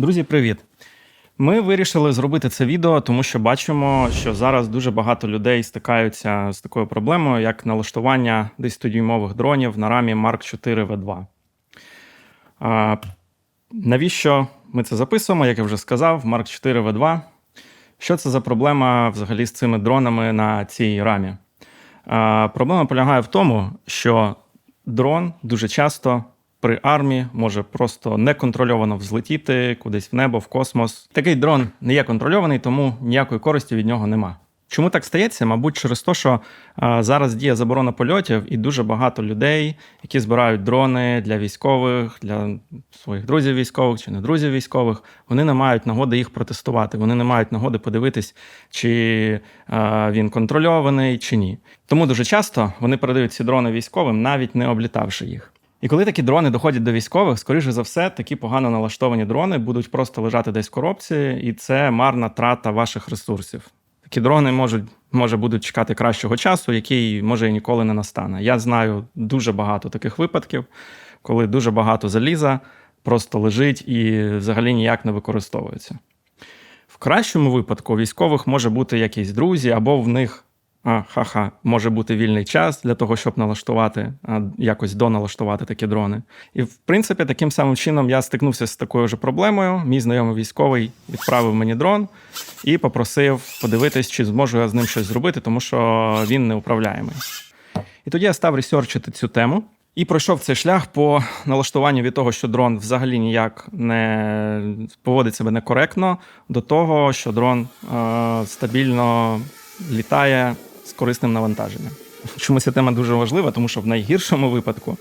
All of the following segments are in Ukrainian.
Друзі, привіт! Ми вирішили зробити це відео, тому що бачимо, що зараз дуже багато людей стикаються з такою проблемою, як налаштування 10-дюймових дронів на рамі Mark 4 V2. А, навіщо ми це записуємо? Як я вже сказав, Mark 4 V2. Що це за проблема взагалі з цими дронами на цій рамі? Проблема полягає в тому, що дрон дуже часто при армії може просто неконтрольовано взлетіти кудись в небо, в космос. Такий дрон не є контрольований, тому ніякої користі від нього нема. Чому так стається? Мабуть, через те, що зараз діє заборона польотів, і дуже багато людей, які збирають дрони для військових, для своїх друзів військових чи не друзів військових, вони не мають нагоди їх протестувати. Вони не мають нагоди подивитись, чи він контрольований, чи ні. Тому дуже часто вони передають ці дрони військовим, навіть не облітавши їх. І коли такі дрони доходять до військових, скоріше за все, такі погано налаштовані дрони будуть просто лежати десь в коробці, і це марна трата ваших ресурсів. Такі дрони можуть, може будуть чекати кращого часу, який може і ніколи не настане. Я знаю дуже багато таких випадків, коли дуже багато заліза просто лежить і взагалі ніяк не використовується. В кращому випадку військових може бути якісь друзі, або в них а, ха-ха, може бути вільний час для того, щоб налаштувати, а, якось доналаштувати такі дрони. І в принципі, таким самим чином я стикнувся з такою ж проблемою. Мій знайомий військовий відправив мені дрон і попросив подивитись, чи зможу я з ним щось зробити, тому що він неуправляємий. І тоді я став ресерчити цю тему. І пройшов цей шлях по налаштуванню від того, що дрон взагалі ніяк не поводить себе некоректно, до того, що дрон е, стабільно літає з корисним навантаженням. Чому ця тема дуже важлива? Тому що в найгіршому випадку,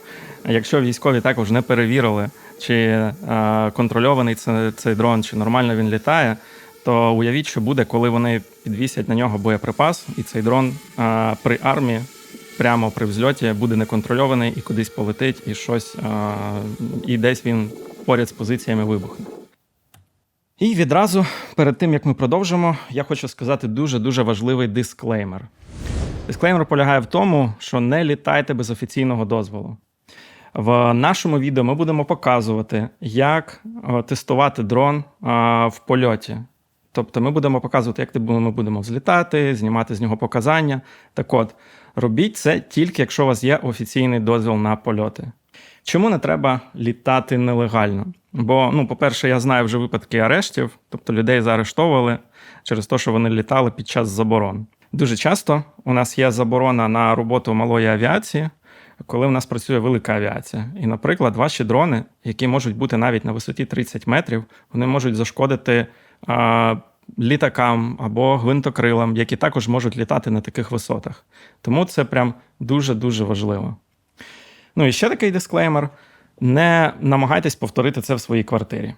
якщо військові також не перевірили, чи е, контрольований це, цей дрон, чи нормально він літає, то уявіть, що буде, коли вони підвісять на нього боєприпас, і цей дрон е, при армії прямо при взльоті буде неконтрольований і кудись полетить, і щось, е, і десь він поряд з позиціями вибухне. І відразу перед тим як ми продовжимо, я хочу сказати дуже дуже важливий дисклеймер. Дисклеймер полягає в тому, що не літайте без офіційного дозволу. В нашому відео ми будемо показувати, як е, тестувати дрон е, в польоті. Тобто ми будемо показувати, як ми будемо взлітати, знімати з нього показання. Так от, робіть це тільки якщо у вас є офіційний дозвіл на польоти. Чому не треба літати нелегально? Бо, ну, по-перше, я знаю вже випадки арештів, тобто людей заарештовували через те, що вони літали під час заборон. Дуже часто у нас є заборона на роботу малої авіації, коли в нас працює велика авіація. І, наприклад, ваші дрони, які можуть бути навіть на висоті 30 метрів, вони можуть зашкодити а, літакам або гвинтокрилам, які також можуть літати на таких висотах. Тому це прям дуже-дуже важливо. Ну і ще такий дисклеймер: не намагайтесь повторити це в своїй квартирі.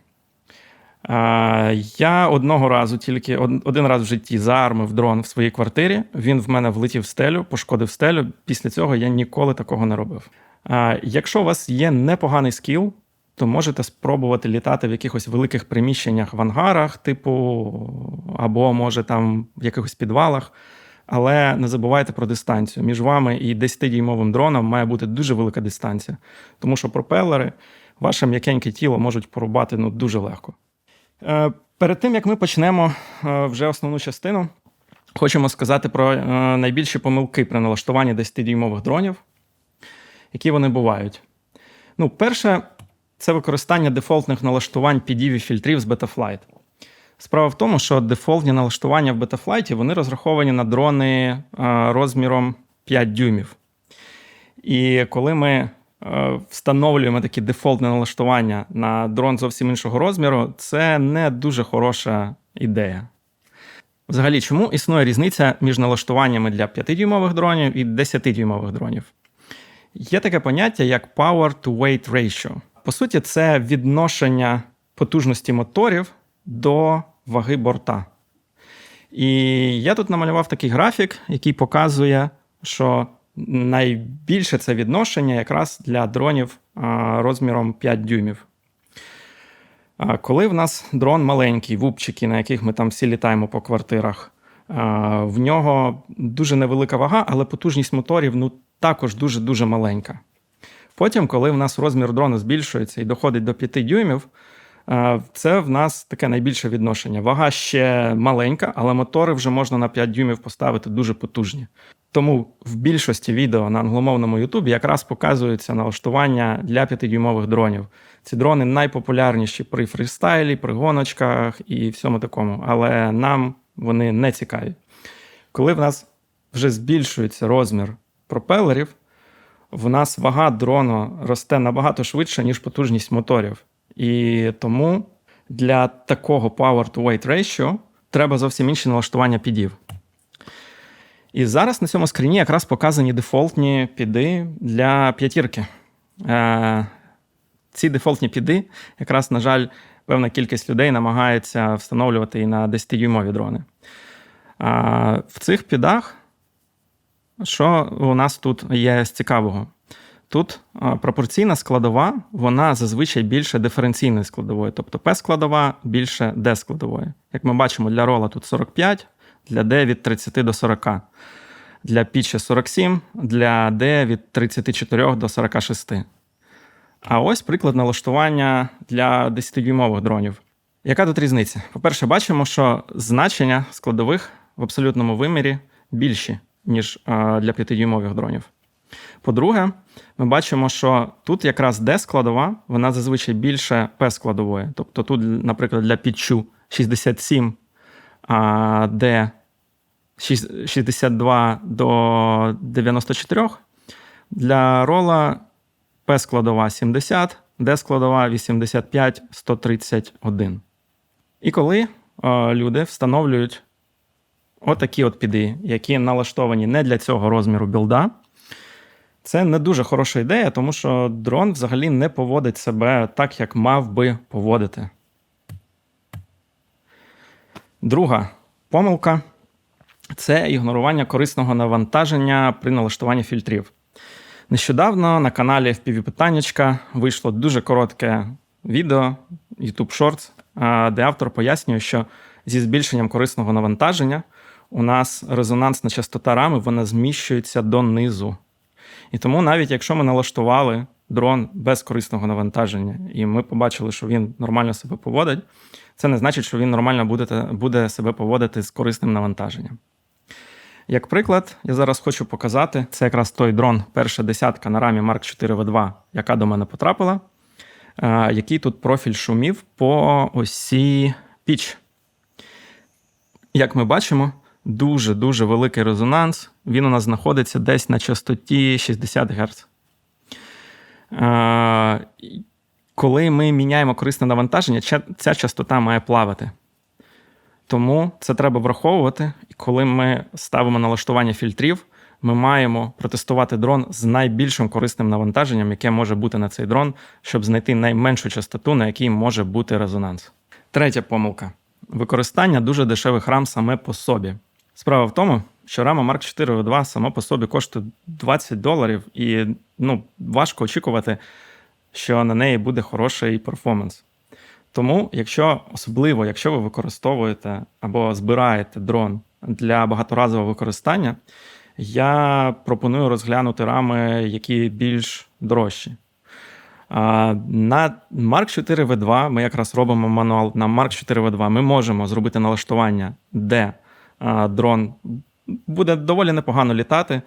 Я одного разу, тільки один раз в житті заармив дрон в своїй квартирі. Він в мене влетів в стелю, пошкодив стелю. Після цього я ніколи такого не робив. Якщо у вас є непоганий скіл, то можете спробувати літати в якихось великих приміщеннях в ангарах, типу, або може там в якихось підвалах. Але не забувайте про дистанцію. Між вами і 10-дюймовим дроном має бути дуже велика дистанція, тому що пропелери, ваше м'якеньке тіло можуть порубати ну, дуже легко. Е, перед тим як ми почнемо е, вже основну частину, хочемо сказати про е, найбільші помилки при налаштуванні 10-дюймових дронів, які вони бувають. Ну, перше, це використання дефолтних налаштувань підів і фільтрів з Betaflight. Справа в тому, що дефолтні налаштування в Betaflight вони розраховані на дрони розміром 5 дюймів. І коли ми встановлюємо такі дефолтне налаштування на дрон зовсім іншого розміру, це не дуже хороша ідея. Взагалі, чому існує різниця між налаштуваннями для 5-дюймових дронів і 10-дюймових дронів? Є таке поняття як power-to-weight ratio. По суті, це відношення потужності моторів до ваги борта. І я тут намалював такий графік, який показує, що найбільше це відношення якраз для дронів розміром 5 дюймів. Коли в нас дрон маленький, вупчики, на яких ми там всі літаємо по квартирах, в нього дуже невелика вага, але потужність моторів ну, також дуже-дуже маленька. Потім, коли в нас розмір дрону збільшується і доходить до 5 дюймів, Це в нас таке найбільше відношення. Вага ще маленька, але мотори вже можна на 5 дюймів поставити дуже потужні. Тому в більшості відео на англомовному Ютубі якраз показується налаштування для 5-дюймових дронів. Ці дрони найпопулярніші при фрістайлі, при гоночках і всьому такому, але нам вони не цікаві. Коли в нас вже збільшується розмір пропелерів, в нас вага дрону росте набагато швидше, ніж потужність моторів. І тому для такого power-to-weight ratio треба зовсім інші налаштування підів. І зараз на цьому скріні якраз показані дефолтні піди для п'ятірки. Е, ці дефолтні піди, якраз, на жаль, певна кількість людей намагається встановлювати і на 10-дюймові дрони. В цих підах, що у нас тут є з цікавого? Тут пропорційна складова, вона зазвичай більше диференційної складової, тобто P-складова більше D-складової. Як ми бачимо, для рола тут 45, для D від 30 до 40. Для пічі 47, для D від 34 до 46. А ось приклад налаштування для 10-дюймових дронів. Яка тут різниця? По-перше, бачимо, що значення складових в абсолютному вимірі більші, ніж для 5-дюймових дронів. По-друге, ми бачимо, що тут якраз D-складова, вона зазвичай більше P-складової. Тобто тут, наприклад, для підчу 67, а D 62 до 94. Для рола P складова 70, D складова 85, 131. І коли е, люди встановлюють отакі от піди, які налаштовані не для цього розміру білда, це не дуже хороша ідея, тому що дрон взагалі не поводить себе так, як мав би поводити. Друга помилка це ігнорування корисного навантаження при налаштуванні фільтрів. Нещодавно на каналі FPV вийшло дуже коротке відео YouTube Shorts, де автор пояснює, що зі збільшенням корисного навантаження у нас резонансна частота рами вона зміщується донизу. І тому, навіть якщо ми налаштували дрон без корисного навантаження, і ми побачили, що він нормально себе поводить, це не значить, що він нормально буде, буде себе поводити з корисним навантаженням. Як приклад, я зараз хочу показати, це якраз той дрон, перша десятка на рамі Mark 4 v 2 яка до мене потрапила, е, який тут профіль шумів по осі піч. Як ми бачимо, дуже-дуже великий резонанс. Він у нас знаходиться десь на частоті 60 Гц. Е, коли ми міняємо корисне навантаження, ця частота має плавати. Тому це треба враховувати. І коли ми ставимо налаштування фільтрів, ми маємо протестувати дрон з найбільшим корисним навантаженням, яке може бути на цей дрон, щоб знайти найменшу частоту, на якій може бути резонанс. Третя помилка: використання дуже дешевих рам саме по собі. Справа в тому, що рама Mark 4 v 2 сама по собі коштує 20 доларів, і ну, важко очікувати, що на неї буде хороший перформанс. Тому, якщо особливо, якщо ви використовуєте або збираєте дрон для багаторазового використання, я пропоную розглянути рами, які більш дорожчі. На Mark 4 v 2 ми якраз робимо мануал на Mark 4 v 2 Ми можемо зробити налаштування, де дрон буде доволі непогано літати.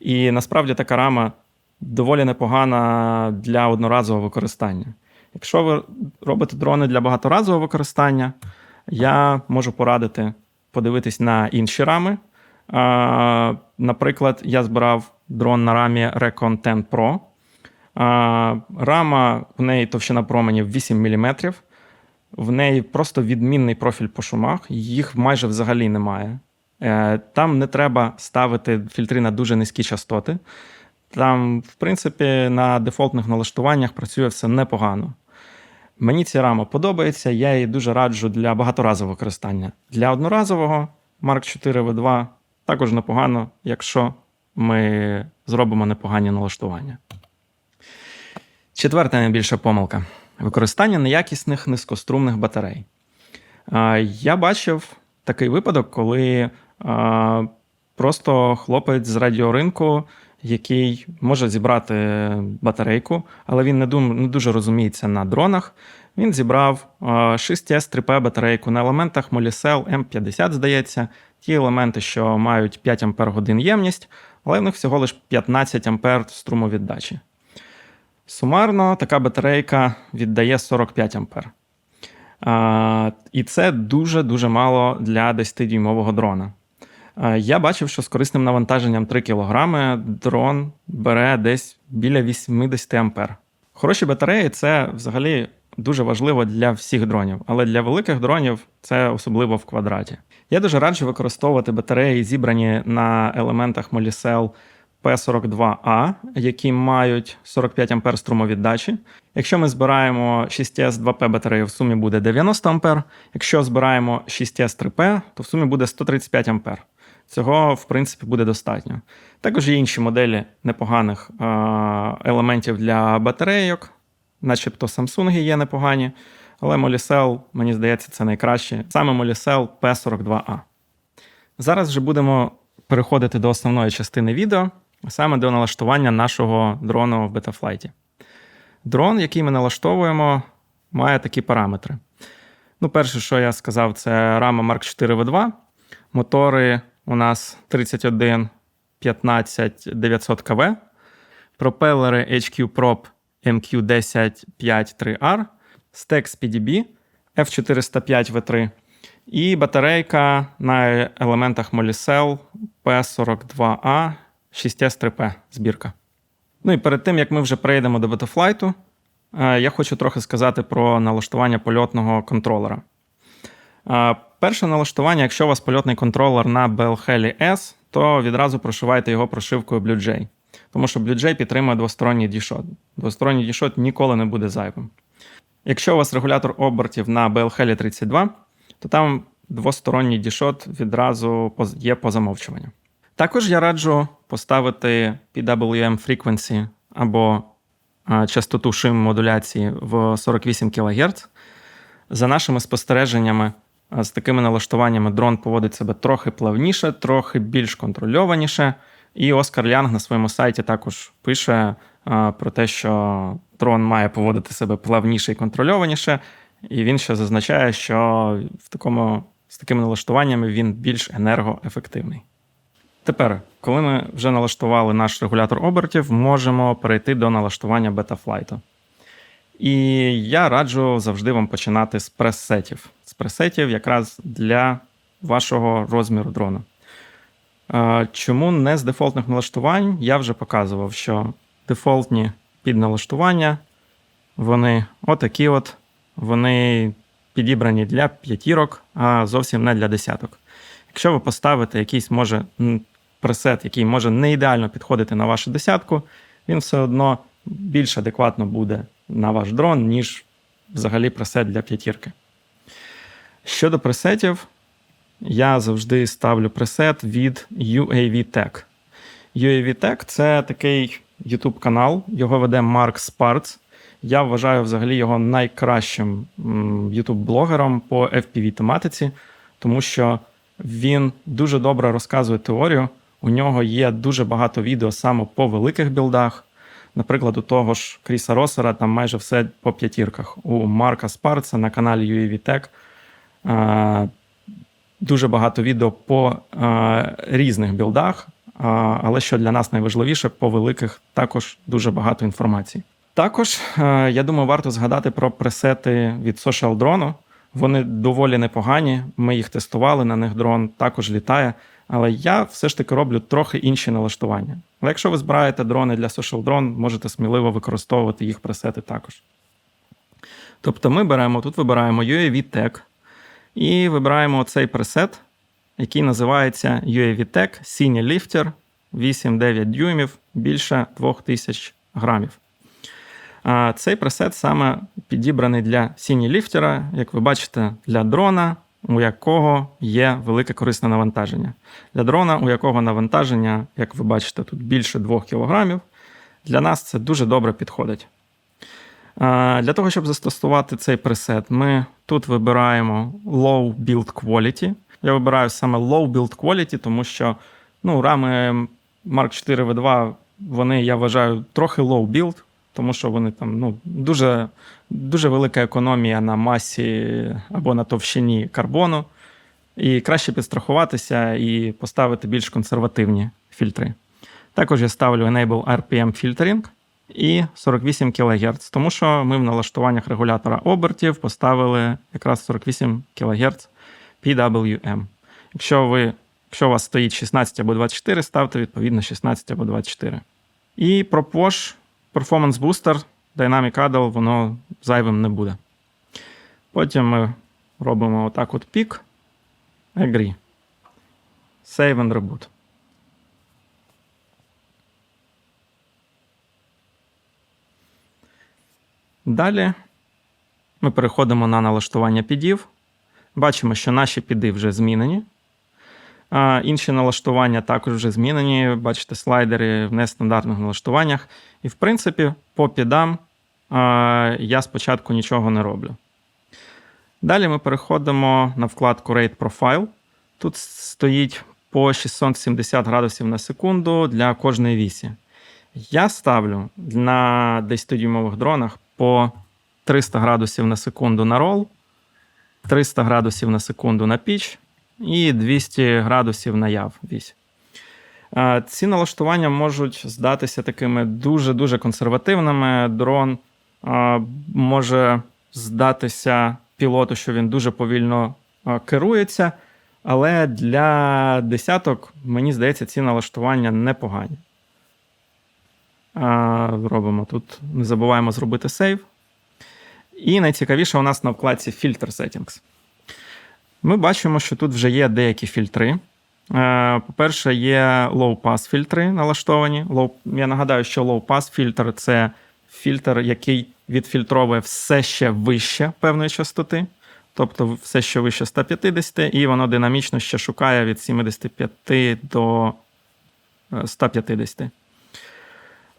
І насправді така рама доволі непогана для одноразового використання. Якщо ви робите дрони для багаторазового використання, я можу порадити подивитись на інші рами. Наприклад, я збирав дрон на рамі Recon 10 Pro. Рама в неї товщина променів 8 мм. В неї просто відмінний профіль по шумах, їх майже взагалі немає. Е, там не треба ставити фільтри на дуже низькі частоти. Там, в принципі, на дефолтних налаштуваннях працює все непогано. Мені ця рама подобається, я її дуже раджу для багаторазового використання. Для одноразового Mark 4 v 2 також непогано, якщо ми зробимо непогані налаштування. Четверта найбільша помилка використання неякісних низькострумних батарей. Я бачив такий випадок, коли просто хлопець з радіоринку який може зібрати батарейку, але він не, дуже розуміється на дронах. Він зібрав 6S 3P батарейку на елементах Molicel M50, здається, ті елементи, що мають 5 Ах ємність, але в них всього лише 15 А струмовіддачі. Сумарно така батарейка віддає 45 ампер. А, І це дуже-дуже мало для 10-дюймового дрона. А, я бачив, що з корисним навантаженням 3 кг дрон бере десь біля 80 ампер. Хороші батареї це взагалі дуже важливо для всіх дронів, але для великих дронів це особливо в квадраті. Я дуже раджу використовувати батареї, зібрані на елементах Molicel P42A, які мають 45 А струмовіддачі. Якщо ми збираємо 6S 2P батарею, в сумі буде 90 А. Якщо збираємо 6S 3P, то в сумі буде 135 А. Цього, в принципі, буде достатньо. Також є інші моделі непоганих елементів для батарейок, начебто Samsung є непогані, але Molicel, мені здається, це найкраще. Саме Molicel P42A. Зараз вже будемо переходити до основної частини відео, саме до налаштування нашого дрону в бетафлайті. Дрон, який ми налаштовуємо, має такі параметри. Ну, перше, що я сказав, це рама Mark 4 v 2 Мотори у нас 31 15 900 КВ. Пропелери HQ Prop MQ10 53R, Stex PDB F405 V3 і батарейка на елементах Molicel P42A 6S3P збірка. Ну і перед тим, як ми вже перейдемо до бетафлайту, я хочу трохи сказати про налаштування польотного контролера. Перше налаштування, якщо у вас польотний контролер на BLHeli S, то відразу прошивайте його прошивкою BlueJ. Тому що BlueJ підтримує двосторонній дішот. Двосторонній дішот ніколи не буде зайвим. Якщо у вас регулятор обертів на BLHeli 32, то там двосторонній дішот відразу є по замовчуванню. Також я раджу поставити PWM Frequency або частоту шим модуляції в 48 кГц. За нашими спостереженнями, з такими налаштуваннями дрон поводить себе трохи плавніше, трохи більш контрольованіше. І Оскар Лянг на своєму сайті також пише про те, що дрон має поводити себе плавніше і контрольованіше. І він ще зазначає, що в такому, з такими налаштуваннями він більш енергоефективний. Тепер, коли ми вже налаштували наш регулятор обертів, можемо перейти до налаштування бетафлайту. І я раджу завжди вам починати з пресетів. З пресетів якраз для вашого розміру дрону. Чому не з дефолтних налаштувань? Я вже показував, що дефолтні підналаштування, вони отакі от, вони підібрані для п'ятірок, а зовсім не для десяток. Якщо ви поставите якийсь може пресет, який може не ідеально підходити на вашу десятку, він все одно більш адекватно буде на ваш дрон, ніж взагалі пресет для п'ятірки. Щодо пресетів, я завжди ставлю пресет від UAV Tech. UAV Tech це такий YouTube канал, його веде Марк Спарц. Я вважаю взагалі його найкращим YouTube-блогером по FPV тематиці, тому що він дуже добре розказує теорію. У нього є дуже багато відео саме по великих білдах. Наприклад, у того ж Кріса Росера там майже все по п'ятірках. У Марка Спарца на каналі UAV Tech дуже багато відео по різних білдах. Але що для нас найважливіше, по великих також дуже багато інформації. Також я думаю, варто згадати про пресети від Social Drone. Вони доволі непогані. Ми їх тестували, на них дрон також літає. Але я все ж таки роблю трохи інші налаштування. Але якщо ви збираєте дрони для Social Drone, можете сміливо використовувати їх пресети також. Тобто ми беремо, тут вибираємо UAV Tech і вибираємо цей пресет, який називається UAV Tech Senior Lifter 8-9 дюймів більше 2000 грамів. Цей пресет саме підібраний для сіні ліфтера, як ви бачите, для дрона, у якого є велике корисне навантаження. Для дрона, у якого навантаження, як ви бачите, тут більше 2 кг, для нас це дуже добре підходить. Для того, щоб застосувати цей пресет, ми тут вибираємо Low Build Quality. Я вибираю саме Low Build Quality, тому що ну, рами Mark 4 v 2 вони, я вважаю, трохи low build, тому що вони там ну, дуже, дуже велика економія на масі або на товщині карбону. І краще підстрахуватися і поставити більш консервативні фільтри. Також я ставлю Enable RPM Filtering і 48 кГц, тому що ми в налаштуваннях регулятора обертів поставили якраз 48 кГц PWM. Якщо ви, якщо у вас стоїть 16 або 24, ставте відповідно 16 або 24. І про Posh Performance Booster Dynamic Adel, воно зайвим не буде. Потім ми робимо отак от пік. Agree. Save and reboot. Далі ми переходимо на налаштування підів. Бачимо, що наші піди вже змінені. А Інші налаштування також вже змінені. Бачите, слайдери в нестандартних налаштуваннях. І, в принципі, по підам я спочатку нічого не роблю. Далі ми переходимо на вкладку Rate Profile. Тут стоїть по 670 градусів на секунду для кожної вісі. Я ставлю на 10-дюймових дронах по 300 градусів на секунду на рол, 300 градусів на секунду на піч і 200 градусів на яв вісь. Ці налаштування можуть здатися такими дуже-дуже консервативними. Дрон може здатися пілоту, що він дуже повільно керується. Але для десяток, мені здається, ці налаштування непогані. Робимо тут, не забуваємо зробити сейв. І найцікавіше у нас на вкладці Filter Settings. Ми бачимо, що тут вже є деякі фільтри. Е, по-перше, є low-pass фільтри налаштовані. Я нагадаю, що low-pass фільтр це фільтр, який відфільтровує все ще вище певної частоти. Тобто все, що вище 150, і воно динамічно ще шукає від 75 до 150. Е,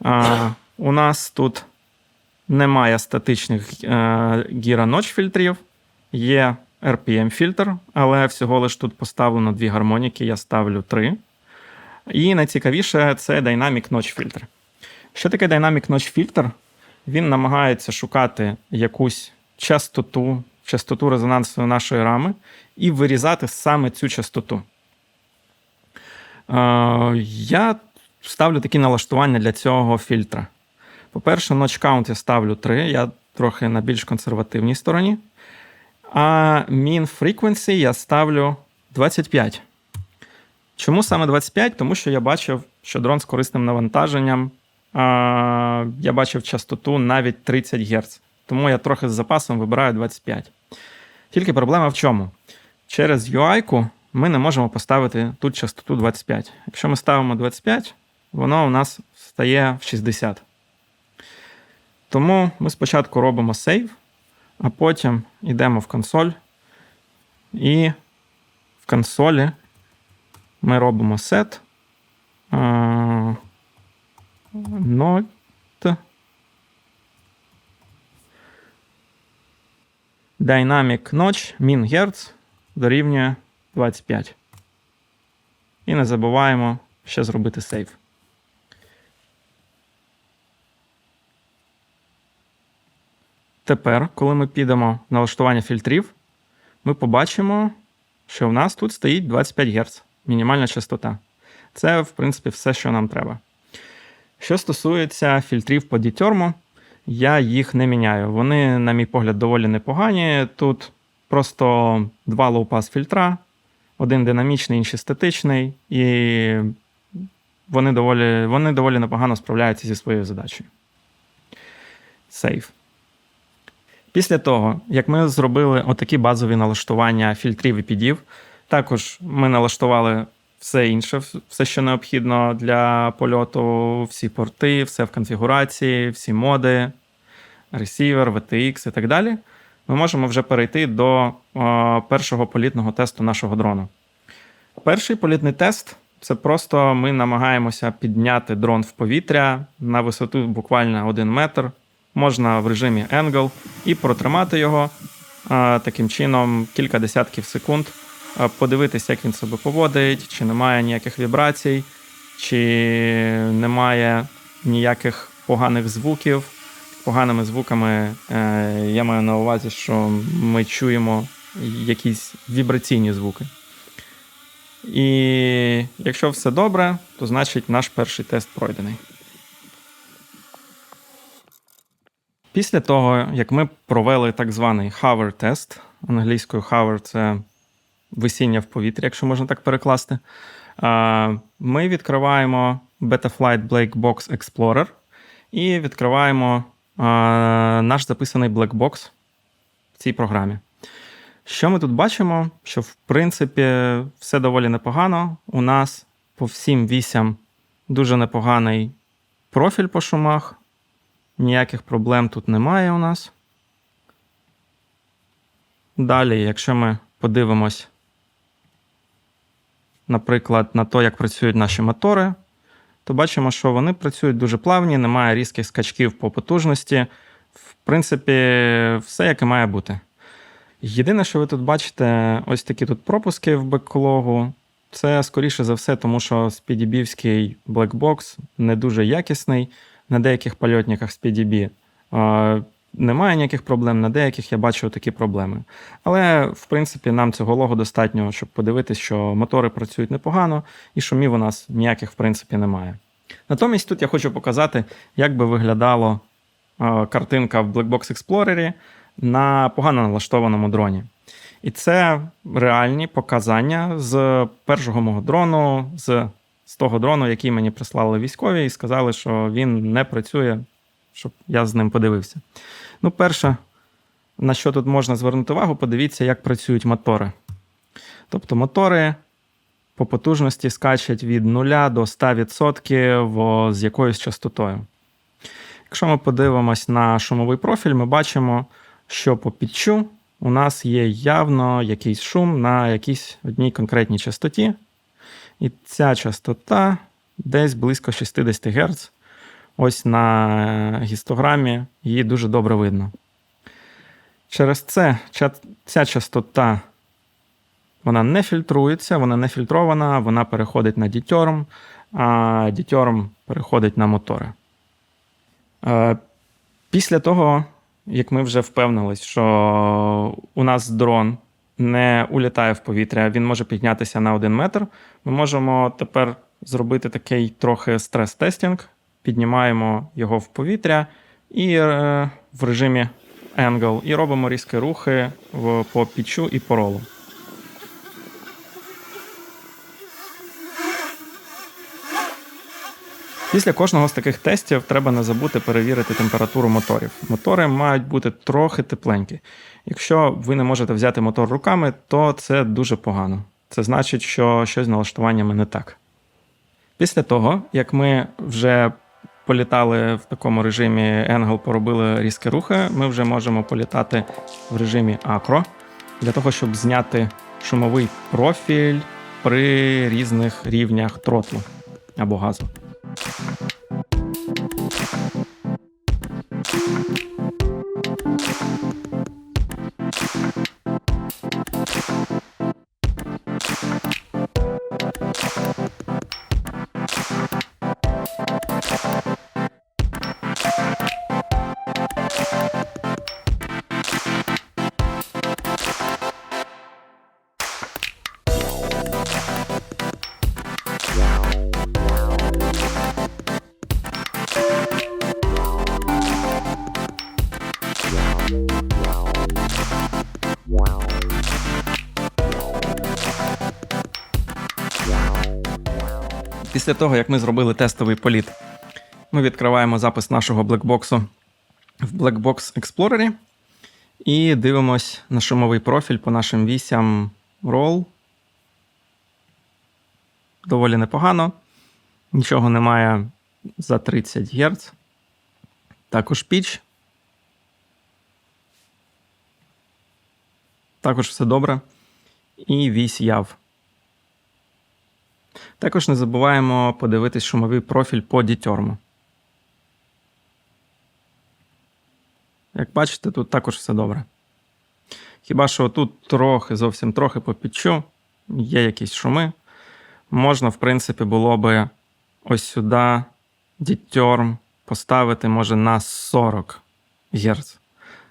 а, У нас тут немає статичних гіра ноч фільтрів, є RPM фільтр, але всього лиш тут поставлено дві гармоніки, я ставлю три. І найцікавіше це Dynamic Notch фільтр. Що таке Dynamic Notch фільтр? Він намагається шукати якусь частоту, частоту резонансу нашої рами і вирізати саме цю частоту. Я ставлю такі налаштування для цього фільтра. По-перше, notch count я ставлю 3, я трохи на більш консервативній стороні. А mean frequency я ставлю 25. Чому саме 25? Тому що я бачив, що дрон з корисним навантаженням. А, Я бачив частоту навіть 30 Гц. Тому я трохи з запасом вибираю 25. Тільки проблема в чому? Через UI-ку ми не можемо поставити тут частоту 25. Якщо ми ставимо 25, воно у нас стає в 60. Тому ми спочатку робимо сейв, а потім йдемо в консоль. І в консолі ми робимо set. Not. Dynamic Notch min Hertz дорівнює 25. І не забуваємо ще зробити сейв. Тепер, коли ми підемо в налаштування фільтрів, ми побачимо, що в нас тут стоїть 25 Гц, мінімальна частота. Це, в принципі, все, що нам треба. Що стосується фільтрів по дітерму, я їх не міняю. Вони, на мій погляд, доволі непогані. Тут просто два лоу-пас фільтра, один динамічний, інший статичний, і вони доволі вони доволі непогано справляються зі своєю задачею. Сейф. Після того, як ми зробили отакі базові налаштування фільтрів і підів, також ми налаштували все інше, все, що необхідно для польоту, всі порти, все в конфігурації, всі моди, ресівер, VTX і так далі. Ми можемо вже перейти до о, першого політного тесту нашого дрону. Перший політний тест це просто ми намагаємося підняти дрон в повітря на висоту буквально 1 метр можна в режимі Angle і протримати його таким чином кілька десятків секунд, подивитися, як він себе поводить, чи немає ніяких вібрацій, чи немає ніяких поганих звуків. Поганими звуками е, я маю на увазі, що ми чуємо якісь вібраційні звуки. І якщо все добре, то значить наш перший тест пройдений. Після того, як ми провели так званий hover тест, англійською hover це висіння в повітрі, якщо можна так перекласти, ми відкриваємо Betaflight Black Box Explorer і відкриваємо наш записаний Black Box в цій програмі. Що ми тут бачимо? Що в принципі все доволі непогано. У нас по всім вісям дуже непоганий профіль по шумах. Ніяких проблем тут немає у нас. Далі, якщо ми подивимось, наприклад, на те, як працюють наші мотори, то бачимо, що вони працюють дуже плавні, немає різких скачків по потужності. В принципі, все як і має бути. Єдине, що ви тут бачите, ось такі тут пропуски в бекологу. Це, скоріше за все, тому що спідібівський блекбокс не дуже якісний. На деяких польотниках з PDB немає ніяких проблем, на деяких я бачу такі проблеми. Але, в принципі, нам цього логу достатньо, щоб подивитися, що мотори працюють непогано і шумів у нас ніяких, в принципі, немає. Натомість тут я хочу показати, як би виглядала картинка в Blackbox Explorer на погано налаштованому дроні. І це реальні показання з першого мого дрону, з з того дрону, який мені прислали військові, і сказали, що він не працює, щоб я з ним подивився. Ну, перше, на що тут можна звернути увагу, подивіться, як працюють мотори. Тобто мотори по потужності скачуть від 0 до 100% з якоюсь частотою. Якщо ми подивимось на шумовий профіль, ми бачимо, що по підчу у нас є явно якийсь шум на якійсь одній конкретній частоті. І ця частота десь близько 60 Гц. Ось на гістограмі її дуже добре видно. Через це ця частота вона не фільтрується, вона не фільтрована, вона переходить на дітьорм, а дітьорм переходить на мотори. Е, після того, як ми вже впевнились, що у нас дрон не улітає в повітря, він може піднятися на один метр. Ми можемо тепер зробити такий трохи стрес-тестінг, піднімаємо його в повітря і е, в режимі Angle, і робимо різкі рухи в, по пічу і по ролу. Після кожного з таких тестів треба не забути перевірити температуру моторів. Мотори мають бути трохи тепленькі. Якщо ви не можете взяти мотор руками, то це дуже погано. Це значить, що щось з налаштуваннями не так. Після того, як ми вже політали в такому режимі Angle, поробили різкі рухи, ми вже можемо політати в режимі акро для того, щоб зняти шумовий профіль при різних рівнях тротлу або газу. Після того, як ми зробили тестовий політ, ми відкриваємо запис нашого блекбоксу в Blackbox Explorer і дивимось на шумовий профіль по нашим вісям Roll. Доволі непогано. Нічого немає за 30 Гц. Також піч. Також все добре. І вісь яв. Також не забуваємо подивитись шумовий профіль по дітьорму. Як бачите, тут також все добре. Хіба що тут трохи, зовсім трохи по підчу, є якісь шуми. Можна, в принципі, було би ось сюди дітерм поставити може на 40 Гц.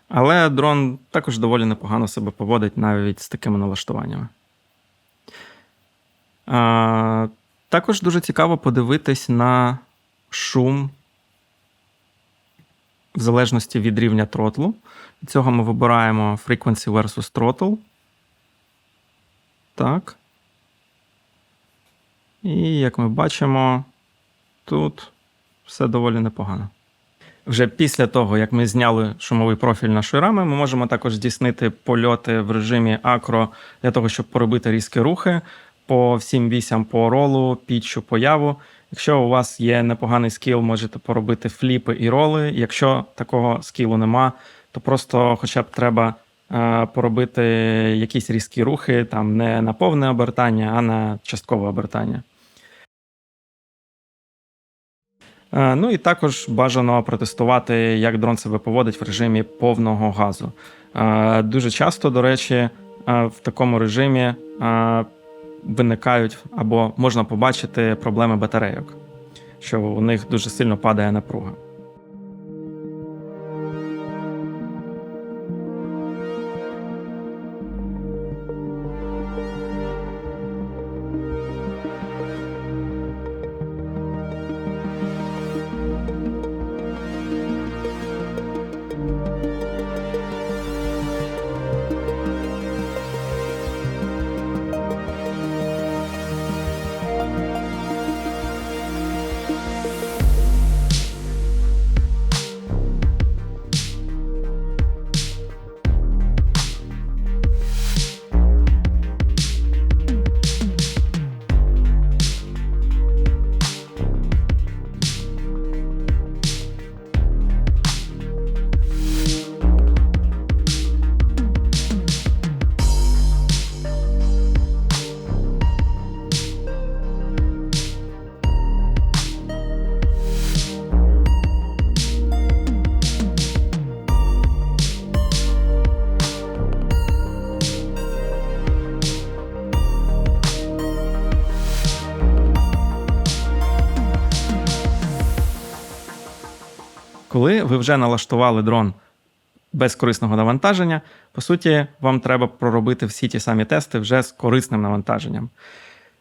Але дрон також доволі непогано себе поводить навіть з такими налаштуваннями. А, також дуже цікаво подивитись на шум в залежності від рівня тротлу. Від цього ми вибираємо Frequency versus Throttle. Так. І як ми бачимо, тут все доволі непогано. Вже після того, як ми зняли шумовий профіль нашої рами, ми можемо також здійснити польоти в режимі акро для того, щоб поробити різкі рухи по всім вісям по ролу, пітчу, появу. Якщо у вас є непоганий скіл, можете поробити фліпи і роли. Якщо такого скілу нема, то просто хоча б треба е, поробити якісь різкі рухи, там не на повне обертання, а на часткове обертання. Е, Ну і також бажано протестувати, як дрон себе поводить в режимі повного газу. Е, Дуже часто, до речі, в такому режимі виникають або можна побачити проблеми батарейок, що у них дуже сильно падає напруга. Ви вже налаштували дрон без корисного навантаження, по суті, вам треба проробити всі ті самі тести вже з корисним навантаженням.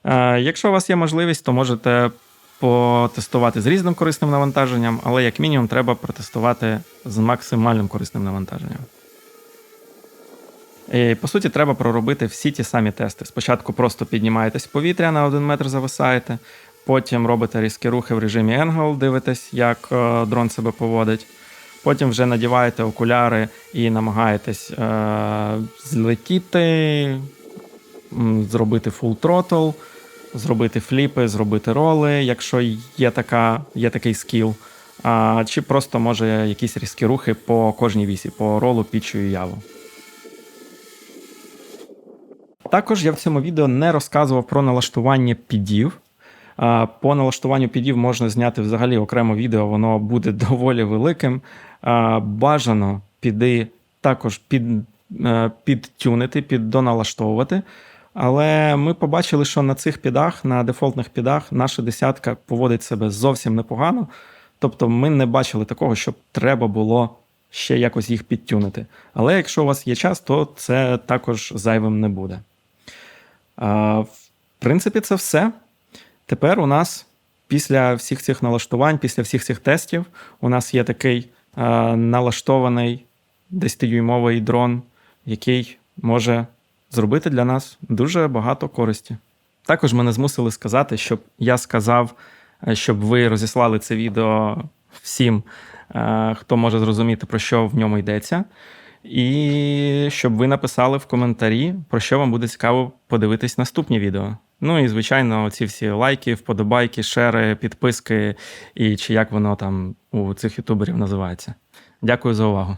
Е, Якщо у вас є можливість, то можете потестувати з різним корисним навантаженням, але як мінімум треба протестувати з максимальним корисним навантаженням. І, по суті, треба проробити всі ті самі тести. Спочатку просто піднімаєтесь в повітря на один метр зависаєте, потім робите різкі рухи в режимі Angle, дивитесь, як е, дрон себе поводить. Потім вже надіваєте окуляри і намагаєтесь е, злетіти, зробити full throttle, зробити фліпи, зробити роли, якщо є, така, є такий скіл. А, чи просто може якісь різкі рухи по кожній вісі, по ролу, пічу і яву. Також я в цьому відео не розказував про налаштування підів. По налаштуванню підів можна зняти взагалі окремо відео, воно буде доволі великим. Бажано піди також під, е, підтюнити, піддоналаштовувати. Але ми побачили, що на цих підах, на дефолтних підах, наша десятка поводить себе зовсім непогано. Тобто ми не бачили такого, щоб треба було ще якось їх підтюнити. Але якщо у вас є час, то це також зайвим не буде. В принципі, це все. Тепер у нас після всіх цих налаштувань, після всіх цих тестів, у нас є такий а, налаштований 10-дюймовий дрон, який може зробити для нас дуже багато користі. Також мене змусили сказати, щоб я сказав, е, щоб ви розіслали це відео всім, е, хто може зрозуміти, про що в ньому йдеться. І щоб ви написали в коментарі, про що вам буде цікаво подивитись наступні відео. Ну і, звичайно, ці всі лайки, вподобайки, шери, підписки і чи як воно там у цих ютуберів називається. Дякую за увагу.